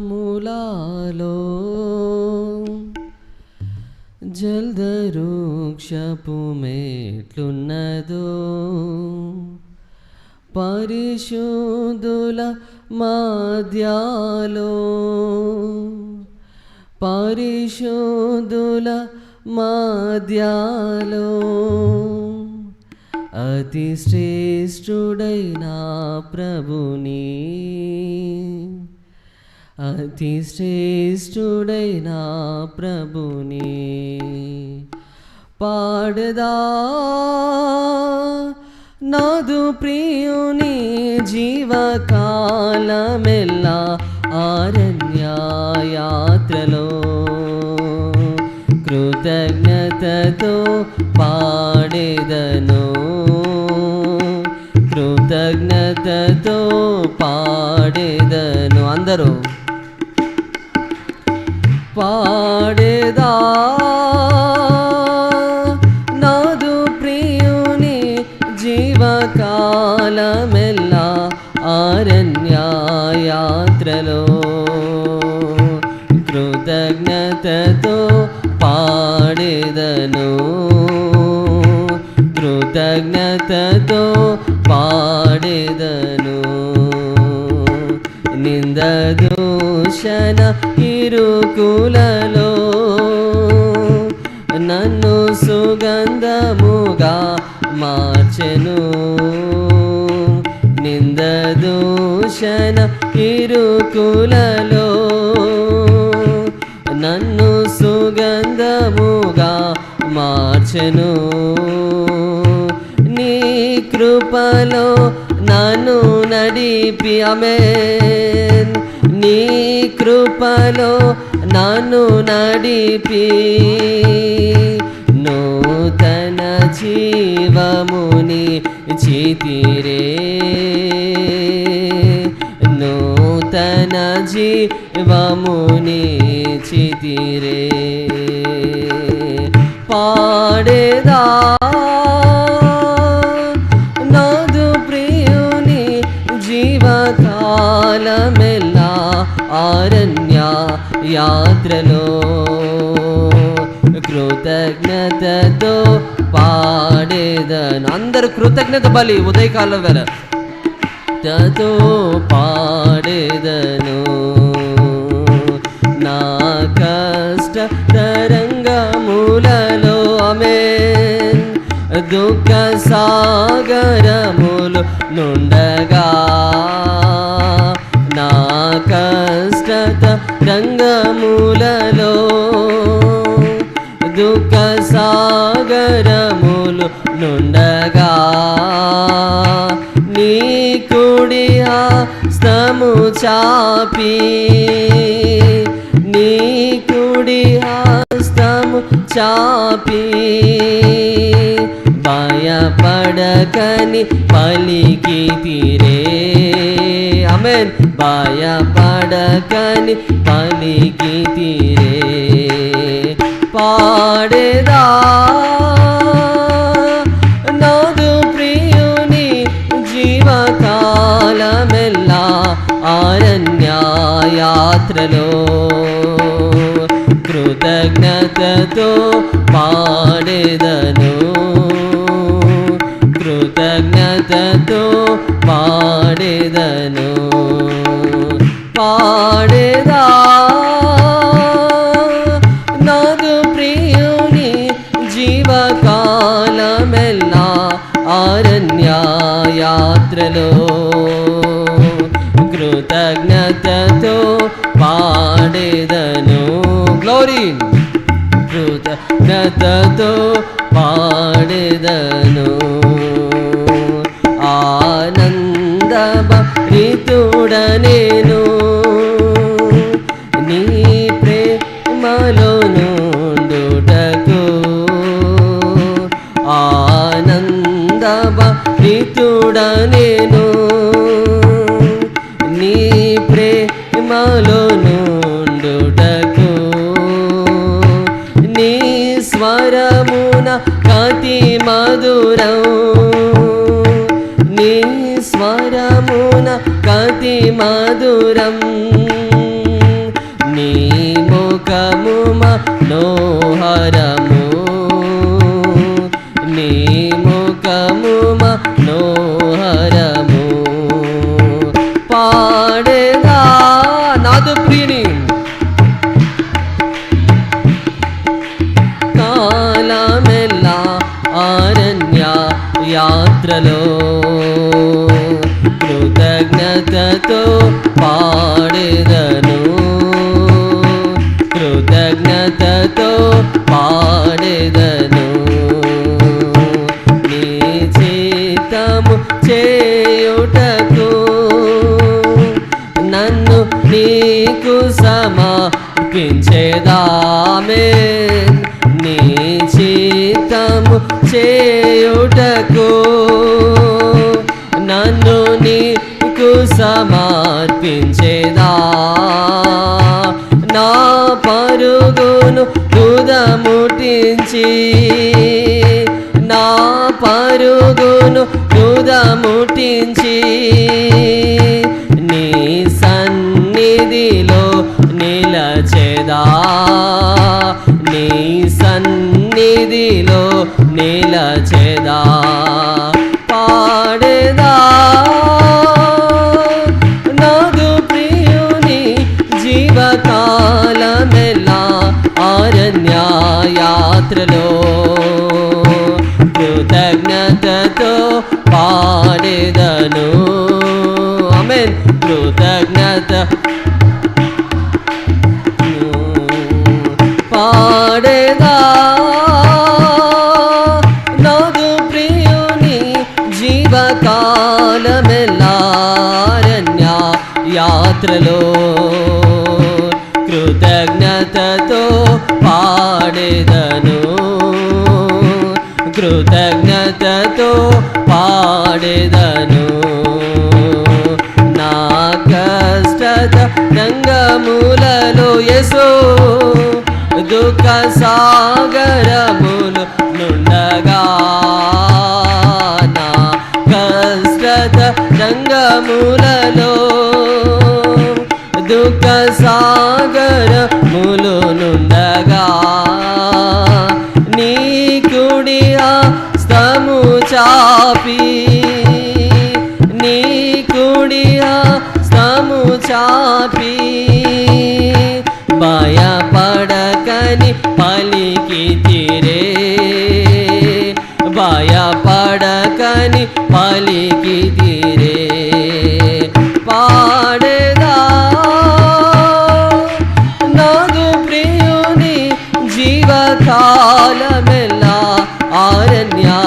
అడవిరుక్షములాలో జల్దరుక్షపు మేట్లున్నదో పరిశుద్ధుల మాద్యాలో పరిశుద్ధుల మాధ్యాలో అతి శ్రేష్ఠుడైన ప్రభుని అతి శ్రేష్ఠుడైన ప్రభుని పాడదా. నాదు ప్రియుని జీవకాలమెల్లా ఆరణ్యయాత్రలో కృతజ్ఞతతో కృతజ్ఞతతో పాడేదను అందరూ పాడేదా నాదు ప్రియుని జీవకాలమెల్లా ఆరణ్య యాత్రలో కృతజ్ఞతతో పాడేదను కృతజ్ఞతతో నిందదూషణ ఇరుకులలో నన్ను సుగంధముగా మార్చెను. నిందదూషణ ఇరుకులలో నన్ను సుగంధముగా మార్చెను. నీ కృపలో నన్ను నడిపి అమే నీ కృపలో నన్ను నడిపి నూతన జీవముని చితిరే నూతన జీవముని చితిరే పాడేదా అరణ్య యాత్రలో కృతజ్ఞతతో పాడేదను అందరు కృతజ్ఞత బలి ఉదయకాలం వేళ। తతో పాడేదను। నా కష్ట తరంగములలో ఆమె। దుఃఖ సాగరములు నుండగా। నా కష్ట రంగములలో దుఃఖ సాగరములు నుండగా నీ కుడి స్తము చాపి నీ కుడి స్తము చాపి భయపడకని పలికి తీరే. అమెన్ భయపడకని పలికి తీరే పాడేదా నాదు ప్రియుని జీవకాలమెల్లా ఆరణ్య యాత్రలో కృతజ్ఞతతో పాడేదను కృతజ్ఞతతో పాడేదను పాడేదా నాదు ప్రియుని జీవకాలమెల్లా ఆరణ్య యాత్రలో కృతజ్ఞతతో పాడేదను గ్లోరీ కృతజ్ఞతతో కూడా నేను. నీ ప్రేమలో నుండుటకు నీ స్వరమున కతి మధురం నీ స్వరమున కతి మధురం నీ ముఖము మనోహరము పాత్రలో కృతజ్ఞతతో పాడేదను. కృతజ్ఞతతో పాడేదను. నీ చేతము చేయుటకు నన్ను నీకు సమర్పించేదామే. నీ చేతము చే నన్ను నీకు సమర్పించేదా? నా పరుగును దుదముటించి నా పరుగును దుదముటించి నీ సన్నిధిలో నిలచేదా? నీ సన్నిధిలో నిలచేదా? శరణ్యాత్రలో కృతజ్ఞతతో పాడేదను అమెన్ కృతజ్ఞత పాడేదా నాదు ప్రియుని జీవకాలమెల్లారణ్య యాత్రలో కృతజ్ఞతతో పాడేదను. కృతజ్ఞతతో పాడేదను. నా కష్టత రంగములలో యసో దుఃఖ సాగరములు నుండగా. నా కష్టత రంగములలో దుఃఖ సాగరములు నుండగా నీ కుడి స్తము చాపి. నీ కుడి స్తము చాపి. భయపడకని పలికి తీరే. భయపడకని పలికి తీరే. జీవకాలమెల్లా ఆరణ్యాత్రలో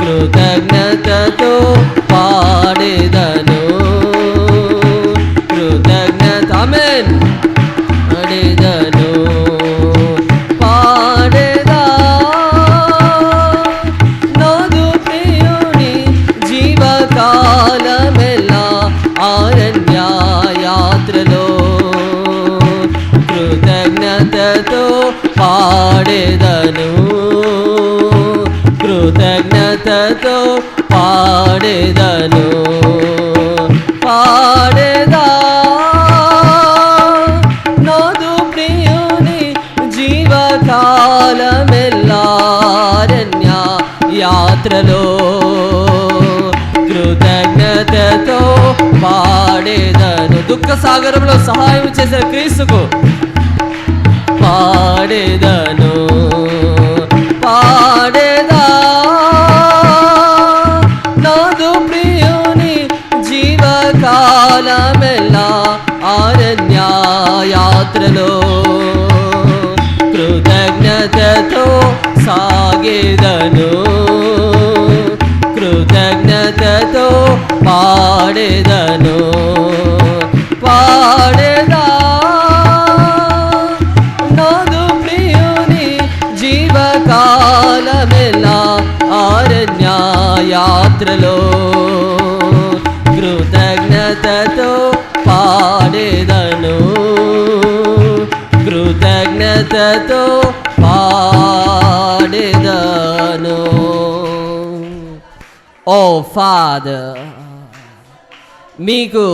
కృతజ్ఞతతో పాడేదను. పాడేదను. కృతజ్ఞతతో పాడేదను. పాడేదా? నాదు ప్రియుని జీవకాలమెల్లారణ్య యాత్రలో. కృతజ్ఞతతో పాడేదను. దుఃఖ సాగరంలో సహాయం చేసిన క్రీస్తుకు సాగేదను. కృతజ్ఞతతో పాడేదను. పాడేదా? నాదు ప్రియుని జీవకాలమెల్లా అరణ్య కృతజ్ఞతతో పాడేదను. కృతజ్ఞతతో పాడేదాను. ఓ ఫాదర్ మీకు